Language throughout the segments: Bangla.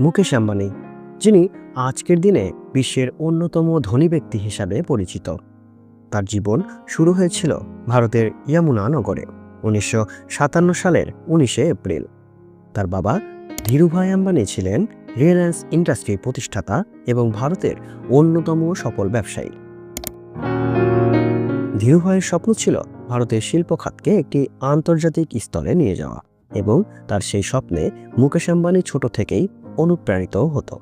মুকেশ আম্বানি, যিনি আজকের দিনে বিশ্বের অন্যতম ধনী ব্যক্তি হিসাবে পরিচিত। তার জীবন শুরু হয়েছিল ভারতের ইয়ামুনা নগরে, উনিশশো সাতান্ন সালের উনিশে এপ্রিল। তার বাবা ধীরুভাই আম্বানি ছিলেন রিলায়েন্স ইন্ডাস্ট্রির প্রতিষ্ঠাতা এবং ভারতের অন্যতম সফল ব্যবসায়ী। ধীরুভাইয়ের স্বপ্ন ছিল ভারতের শিল্প খাতকে একটি আন্তর্জাতিক স্তরে নিয়ে যাওয়া এবং তার সেই স্বপ্নে মুকেশ আম্বানি ছোট থেকেই অনুপ্রাণিত হতো।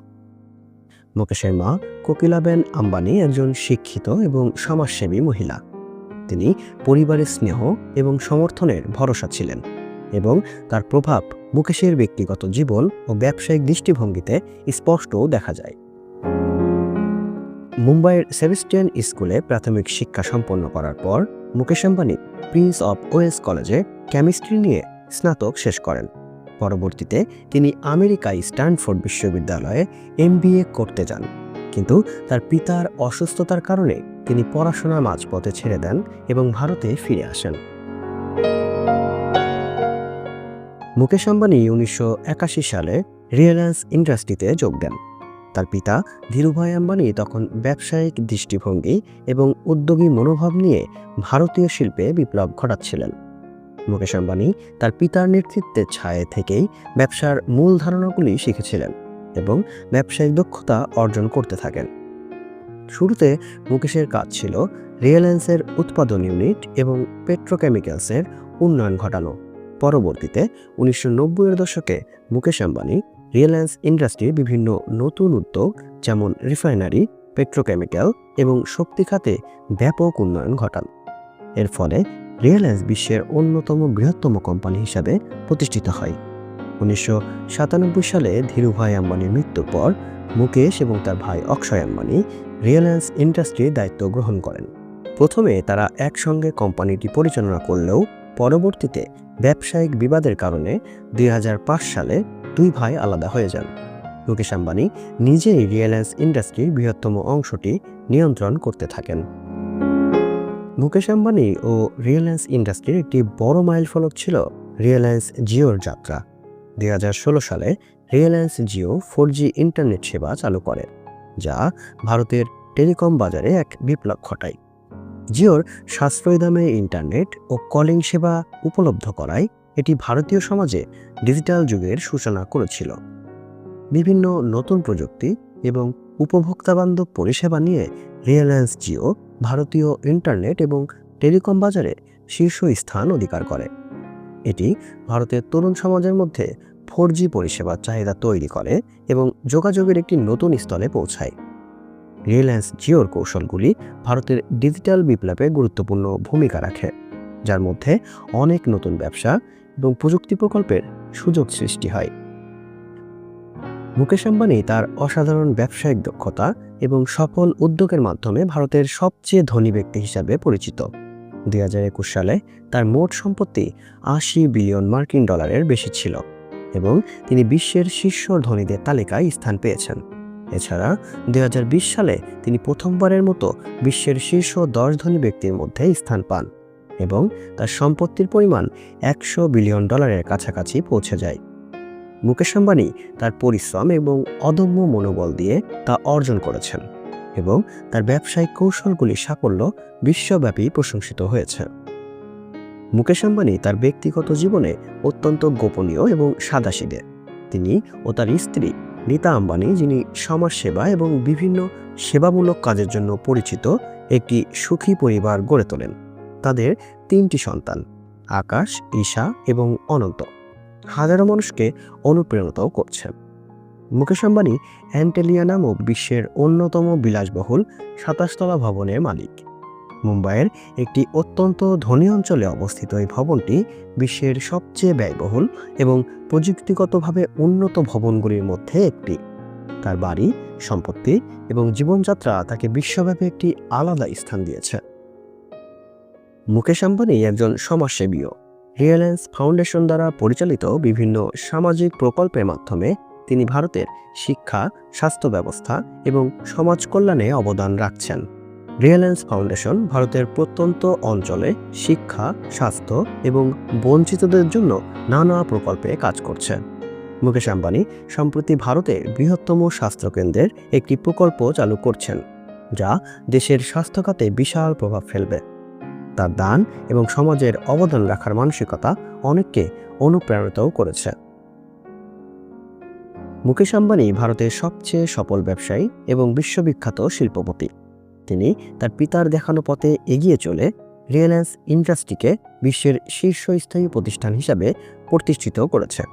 মুকেশের মা কোকিলাবেন আম্বানি একজন শিক্ষিত এবং সমাজসেবী মহিলা। তিনি পরিবারের স্নেহ এবং সমর্থনের ভরসা ছিলেন এবং তার প্রভাব মুকেশের ব্যক্তিগত জীবন ও ব্যবসায়িক দৃষ্টিভঙ্গিতে স্পষ্ট দেখা যায়। মুম্বাইয়ের সেভেস্টিয়ান স্কুলে প্রাথমিক শিক্ষা সম্পন্ন করার পর Mukesh Ambani prince of Wales কলেজে কেমিস্ট্রি নিয়ে স্নাতক শেষ করেন। পরবর্তীতে তিনি আমেরিকায় স্ট্যানফোর্ড বিশ্ববিদ্যালয়ে এমবিএ করতে যান। কিন্তু তার পিতার অসুস্থতার কারণে তিনি পড়াশোনা মাঝপথে ছেড়ে দেন এবং ভারতে ফিরে আসেন। মুকেশ আম্বানি উনিশশো একাশি সালে রিয়েলায়েন্স ইন্ডাস্ট্রিতে যোগ দেন। তার পিতা ধীরুভাই আম্বানি তখন ব্যবসায়িক দৃষ্টিভঙ্গি এবং উদ্যোগী মনোভাব নিয়ে ভারতীয় শিল্পে বিপ্লব ঘটাচ্ছিলেন। মুকেশ আম্বানি তার পিতার নেতৃত্বের ছায়ে থেকেই ব্যবসার মূল ধারণাগুলি শিখেছিলেন এবং ব্যবসায়িক দক্ষতা অর্জন করতে থাকেন। শুরুতে মুকেশের কাজ ছিল রিলায়েন্সের উৎপাদন ইউনিট এবং পেট্রোকেমিক্যালসের উন্নয়ন ঘটানো। পরবর্তীতে উনিশশো নব্বইয়ের দশকে মুকেশ আম্বানি রিলায়েন্স ইন্ডাস্ট্রির বিভিন্ন নতুন উদ্যোগ যেমন রিফাইনারি, পেট্রোকেমিক্যাল এবং শক্তি খাতে ব্যাপক উন্নয়ন ঘটান। এর ফলে রিলায়েন্স বিশ্বের অন্যতম বৃহত্তম কোম্পানি হিসাবে প্রতিষ্ঠিত হয়। উনিশশো সাতানব্বই সালে ধীরুভাই আম্বানির মৃত্যুর পর মুকেশ এবং তার ভাই অক্ষয় আম্বানি রিলায়েন্স ইন্ডাস্ট্রির দায়িত্ব গ্রহণ করেন। প্রথমে তারা একসঙ্গে কোম্পানিটি পরিচালনা করলেও পরবর্তীতে ব্যবসায়িক বিবাদের কারণে দুই হাজার পাঁচ সালে দুই ভাই আলাদা হয়ে যান। মুকেশ আম্বানি নিজেই রিলায়েন্স ইন্ডাস্ট্রির বৃহত্তম অংশটি নিয়ন্ত্রণ করতে থাকেন। মুকেশ আম্বানি ও রিলায়েন্স ইন্ডাস্ট্রির একটি বড় মাইল ফলক ছিল রিলায়েন্স জিওর যাত্রা। দুই হাজার ষোলো সালে রিলায়েন্স জিও ফোর ইন্টারনেট সেবা চালু করে, যা ভারতের টেলিকম বাজারে এক বিপ্লব ঘটায়। জিওর সাশ্রয় দামে ইন্টারনেট ও কলিং সেবা উপলব্ধ করায় এটি ভারতীয় সমাজে ডিজিটাল যুগের সূচনা করেছিল। বিভিন্ন নতুন প্রযুক্তি এবং উপভোক্তাবান্ধব পরিষেবা নিয়ে রিলায়েন্স জিও, ভারতীয় ইন্টারনেট এবং টেলিকম বাজারে শীর্ষ স্থান অধিকার করে। এটি ভারতের তরুণ সমাজের মধ্যে ফোর জি পরিষেবার চাহিদা তৈরি করে এবং যোগাযোগের একটি নতুন স্থলে পৌঁছায়। রিলায়েন্স জিওর কৌশলগুলি ভারতের ডিজিটাল বিপ্লবে গুরুত্বপূর্ণ ভূমিকা রাখে, যার মধ্যে অনেক নতুন ব্যবসা এবং প্রযুক্তি প্রকল্পের সুযোগ সৃষ্টি হয়। মুকেশ আম্বানি তার অসাধারণ ব্যবসায়িক দক্ষতা এবং সফল উদ্যোগের মাধ্যমে ভারতের সবচেয়ে ধনী ব্যক্তি হিসাবে পরিচিত। দুই হাজার একুশ সালে তার মোট সম্পত্তি আশি বিলিয়ন মার্কিন ডলারের বেশি ছিল এবং তিনি বিশ্বের শীর্ষ ধনীদের তালিকায় স্থান পেয়েছেন। এছাড়া দুই হাজার বিশ সালে তিনি প্রথমবারের মতো বিশ্বের শীর্ষ দশ ধনী ব্যক্তির মধ্যে স্থান পান এবং তার সম্পত্তির পরিমাণ একশো বিলিয়ন ডলারের কাছাকাছি পৌঁছে যায়। মুকেশ আম্বানি তার পরিশ্রম এবং অদম্য মনোবল দিয়ে তা অর্জন করেছেন এবং তার ব্যবসায়িক কৌশলগুলির সাফল্য বিশ্বব্যাপী প্রশংসিত হয়েছে। মুকেশ আম্বানি তার ব্যক্তিগত জীবনে অত্যন্ত গোপনীয় এবং সাদাসিদে তিনি ও তার স্ত্রী নীতা আম্বানি, যিনি সমাজসেবা এবং বিভিন্ন সেবামূলক কাজের জন্য পরিচিত একটি সুখী পরিবার গড়ে তোলেন, তাদের তিনটি সন্তান, আকাশ, ঈশা এবং অনন্ত। হাজারো মানুষকে অনুপ্রেরণাও করছে। মুকেশ আম্বানি অ্যান্টেলিয়া নামক বিশ্বের অন্যতম বিলাসবহুল সাতাশতলা ভবনের মালিক। মুম্বাইয়ের একটি অত্যন্ত ধনী অঞ্চলে অবস্থিত এই ভবনটি বিশ্বের সবচেয়ে ব্যয়বহুল এবং প্রযুক্তিগতভাবে উন্নত ভবনগুলির মধ্যে একটি। তার বাড়ি, সম্পত্তি এবং জীবনযাত্রা তাকে বিশ্বব্যাপী একটি আলাদা স্থান দিয়েছে। মুকেশ আম্বানি একজন সমাজসেবীও। রিলায়েন্স ফাউন্ডেশন দ্বারা পরিচালিত বিভিন্ন সামাজিক প্রকল্পের মাধ্যমে তিনি ভারতের শিক্ষা, স্বাস্থ্য ব্যবস্থা এবং সমাজ কল্যাণে অবদান রাখছেন। রিলায়েন্স ফাউন্ডেশন ভারতের প্রত্যন্ত অঞ্চলে শিক্ষা, স্বাস্থ্য এবং বঞ্চিতদের জন্য নানা প্রকল্পে কাজ করছে। মুকেশ আম্বানি সম্প্রতি ভারতের বৃহত্তম স্বাস্থ্যকেন্দ্রের একটি প্রকল্প চালু করছেন, যা দেশের স্বাস্থ্যখাতে বিশাল প্রভাব ফেলবে। তার দান এবং সমাজের অবদান রাখার মানসিকতা অনেককে অনুপ্রাণিতও করেছে। মুকেশ আম্বানি ভারতের সবচেয়ে সফল ব্যবসায়ী এবং বিশ্ববিখ্যাত শিল্পপতি। তিনি তার পিতার দেখানো পথে এগিয়ে চলে রিলায়েন্স ইন্ডাস্ট্রিকে বিশ্বের শীর্ষস্থায়ী প্রতিষ্ঠান হিসাবে প্রতিষ্ঠিত করেছে।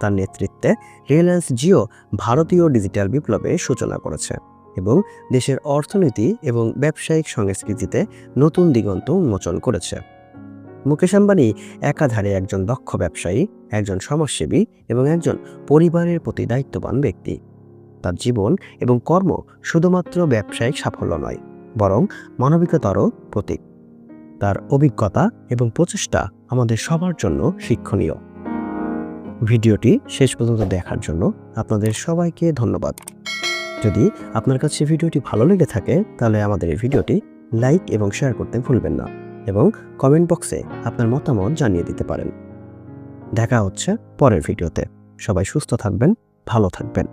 তার নেতৃত্বে রিলায়েন্স জিও ভারতীয় ডিজিটাল বিপ্লবে সূচনা করেছে। এবং দেশের অর্থনীতি এবং ব্যবসায়িক সংস্কৃতিতে নতুন দিগন্ত উন্মোচন করেছে। মুকেশ আম্বানি একাধারে একজন দক্ষ ব্যবসায়ী, একজন সমাজসেবী এবং একজন পরিবারের প্রতি দায়িত্ববান ব্যক্তি। তার জীবন এবং কর্ম শুধুমাত্র ব্যবসায়িক সাফল্য নয়, বরং মানবিকতারও প্রতীক। তার অভিজ্ঞতা এবং প্রচেষ্টা আমাদের সবার জন্য শিক্ষণীয়। ভিডিওটি শেষ পর্যন্ত দেখার জন্য আপনাদের সবাইকে ধন্যবাদ। যদি আপনার কাছে ভিডিওটি ভালো লেগে থাকে, তাহলে আমাদের এই ভিডিওটি লাইক এবং শেয়ার করতে ভুলবেন না এবং কমেন্ট বক্সে আপনার মতামত জানিয়ে দিতে পারেন। দেখা হচ্ছে পরের ভিডিওতে। সবাই সুস্থ থাকবেন, ভালো থাকবেন।